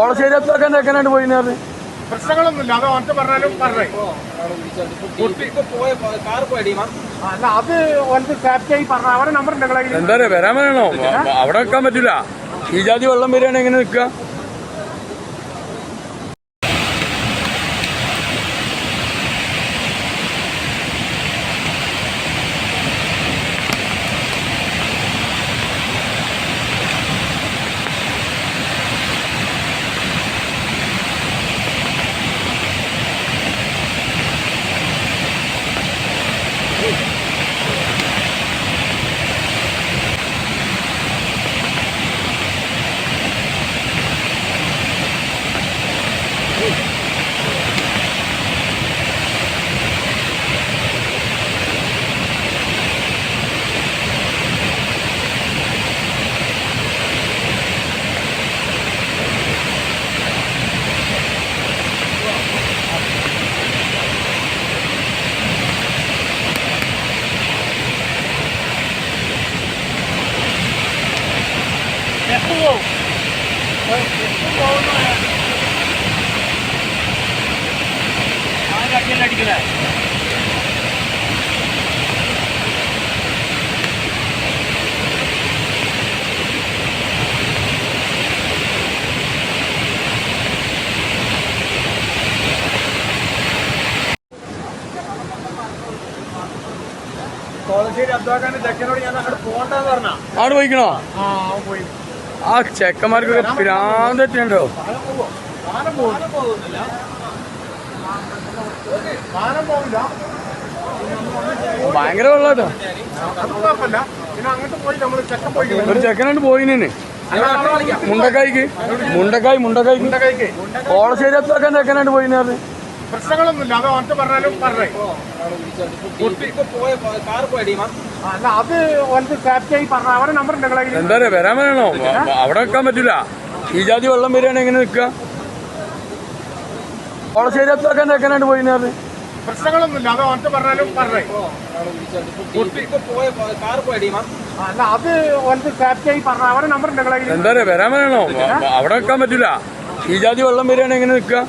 ഓളശ്ശേരി എത്താക്കാൻ എങ്ങനെയാണ് പോയിനാറ് പ്രശ്നങ്ങളൊന്നുമില്ല. അത് ഓർത്ത് പറഞ്ഞാലും പറഞ്ഞേ. അല്ല അത് പറഞ്ഞ അവരെ നമ്പർ എന്താ പറയാ വരാൻ പറയണോ? അവിടെ വെക്കാൻ പറ്റൂല. ഈ ജാതി വെള്ളം വരികയാണെങ്കിൽ എങ്ങനെ നിൽക്കുക. കോളശ്ശേരി അധ്വാക്കാന്റെ ചെക്കനോട് ഞാൻ അങ്ങോട്ട് പോകണ്ടെന്ന് പറഞ്ഞ. അവിടെ പോയിക്കണോ? ആ പോയി. ആ ചെക്കന്മാർക്കൊക്കെ ഭ്രാന്തറ്റുണ്ടോ ഭയങ്കര വെള്ളാട്ടോ. ഒരു ചെക്കനായിട്ട് പോയിനെ. മുണ്ടക്കായ്ക്ക് മുണ്ടക്കായ് മുണ്ടക്കായ്ക്ക് കോളശ്ശേരി എത്താക്കാൻ ചെക്കനായിട്ട് പോയിനാറ് പ്രശ്നങ്ങളൊന്നുമില്ല. അത് ഓർത്ത് പറഞ്ഞാലും പറഞ്ഞേ. അല്ല അത് ഓർക്ക് സേഫ്റ്റിയായി പറഞ്ഞ അവരുടെ നമ്പർ ഉണ്ടെങ്കിൽ എന്താ പറയാ വരാൻ പറയണോ? അവിടെ വെക്കാൻ പറ്റില്ല. ഈ ജാതി വെള്ളം വരികയാണെങ്കിൽ എങ്ങനെ നിൽക്കുക? ഓളശ്ശേരി എത്താക്കാൻ പോയി പോയിനാറ് പ്രശ്നങ്ങളൊന്നുമില്ല. അത് ഓർത്ത് പറഞ്ഞാലും പറഞ്ഞേ. അല്ല അത് ഓർക്ക് സേഫ്റ്റിയായി പറഞ്ഞ അവരുടെ നമ്പർ ഉണ്ടെങ്കിൽ എന്താ പറയാ വരാൻ പറയണോ? അവിടെ വെക്കാൻ പറ്റില്ല. ഈ ജാതി വെള്ളം വരികയാണെങ്കിൽ എങ്ങനെ നിൽക്കുക?